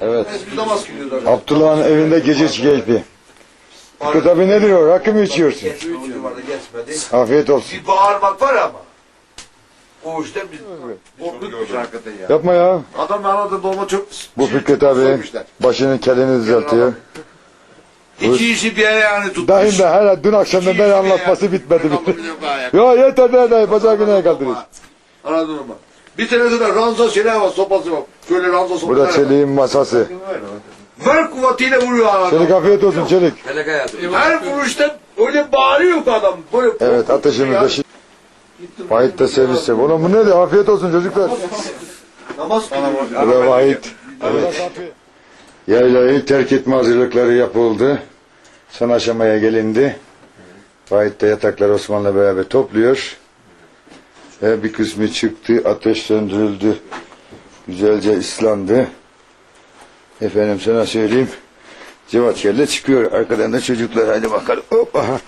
Evet. Namaz orada. Abdullah'ın evinde gece keyfi. Fikret abi ne diyor? Rakı mı içiyorsun? Geçmedi. Afiyet olsun. Bir bağırmak var ama. O işte biz korkutmuş hakikaten ya. Yapma ya. Adam anladı dolma çok Bu Fikret abi Söylemişler. başının kelini düzeltiyor. İki işi bir yere yani tutmuş. Dayım da hala dün akşamdan beri anlatması bitmedi. ya yeter be dayı pazar gününe kaldırırız. Anladın mı? Bir tane de ranza şeyler var sopası var. Şöyle ranza sopası Burada çeliğin masası. Ver kuvvetiyle vuruyor adam. Çelik afiyet olsun çelik. Her vuruşta öyle bağırıyor ki adam. Böyle Evet ateşimiz de şi- Vahit de servis yap. Oğlum bu ne diyor? Afiyet olsun çocuklar. namaz kılıyor. Bu da Vahit. Evet. Yaylayı terk etme hazırlıkları yapıldı. Son aşamaya gelindi. Vahit de yatakları Osman'la beraber topluyor. Ve bir kısmı çıktı. Ateş söndürüldü. Güzelce ıslandı. Efendim sana söyleyeyim. Cevat kelle çıkıyor. Arkadan da çocuklar. Hadi bakalım. Hop aha.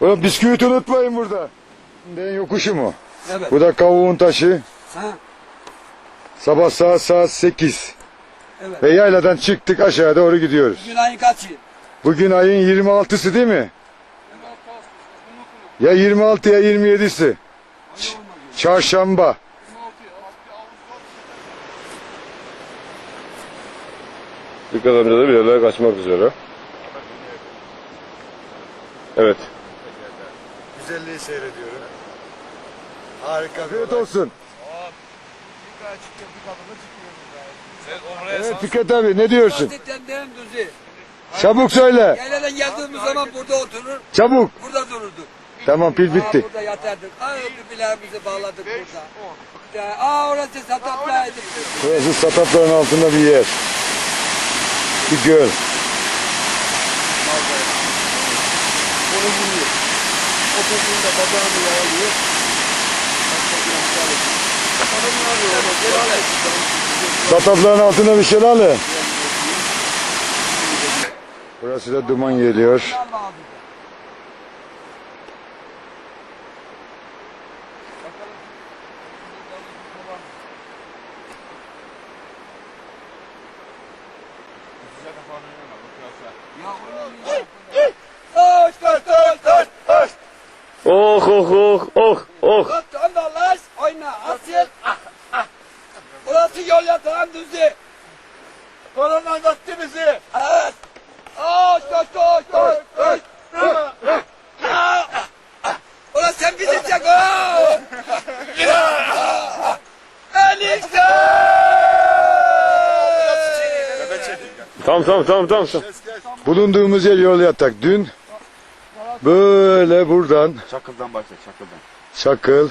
Ulan bisküvit unutmayın burada. Den yokuşu mu? Evet. Bu da kavuğun taşı. Ha, Sabah saat saat 8. Evet. Ve yayladan çıktık aşağı doğru gidiyoruz. bugün ayın kaçı? Bugün ayın 26'sı değil mi? Ya 26 ya 27'si. Çarşamba. Dikkat amca da bir yerlere kaçmak üzere. Evet. Güzelliği seyrediyorum. Harika. Afiyet olsun. Evet Fikret abi ne diyorsun? Çabuk söyle. Yayladan geldiğimiz zaman burada oturur, Çabuk. burada dururduk. Tamam pil Aa, bitti. burada yatardık. Aa, birbirlerimizi bağladık burada. Ya, Aa orası sataplaydı. Burası satapların altında bir yer. Bir göl. Onu vuruyor. Oturduğunda bacağını yağlıyor. Satapların altında bir şelale. Burası da duman geliyor. Oh oh oh oh oh. Tut onda laş oyna asil. Burası yol yatağın düzü. Korona anlattı bizi. Evet. Koş koş koş koş koş. Ulan sen bizi çek o. Enişte. Tamam tamam tamam tamam. tamam. Bulunduğumuz yer yol yatak. Dün böyle buradan Çakıldan başla çakıldan. Çakıl.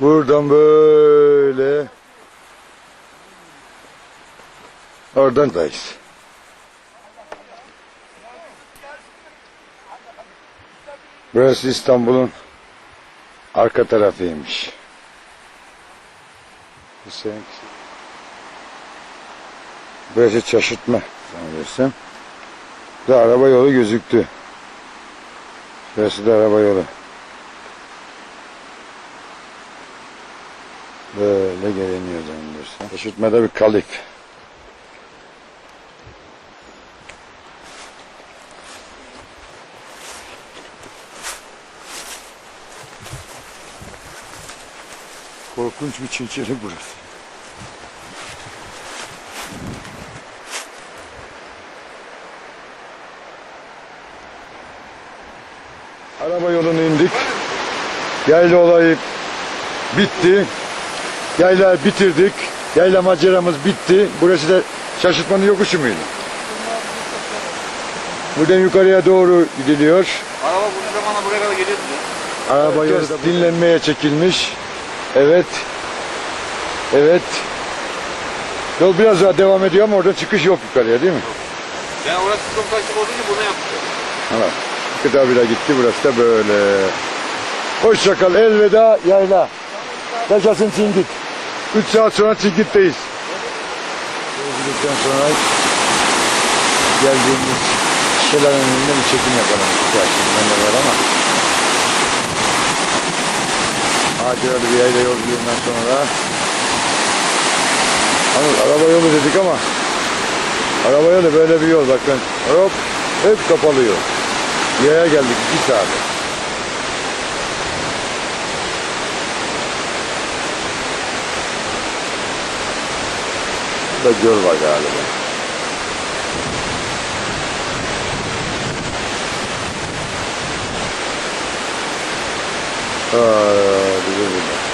Buradan böyle. Oradayız. Burası İstanbul'un arka tarafıymış. Seninkisi. Burası şaşırtma sanıyorsam. De araba yolu gözüktü. Burası da araba yolu. Böyle geliniyor zannedersem. Şaşırtmada bir kalif. Korkunç bir çilçeli burası. Araba yolunu indik. Yayla olayı bitti. Yayla bitirdik. Yayla maceramız bitti. Burası da şaşırtmanın yokuşu muydu? Buradan yukarıya doğru gidiliyor. Araba bu zamana buraya kadar geliyordu. Araba yolu da dinlenmeye çekilmiş. Evet. Evet. Yol biraz daha devam ediyor ama oradan çıkış yok yukarıya değil mi? Ben orası çok taşlık olduğu için bunu yaptım. Evet. Gıda bile gitti. Burası da böyle. Hoşçakal. Elveda yayla. Yaşasın Çingit. 3 saat sonra Çingit'teyiz. Sözcülükten sonra geldiğimiz şelalenin önünde bir çekim yapalım. Gerçi bende var ama. Maceralı bir yayla yolculuğundan sonra Anıl araba yolu dedik ama araba yolu böyle bir yol bakın. Hop hep kapalı yol. Yaya geldik iki saat. Burada göl var galiba. Aa, bizim burada.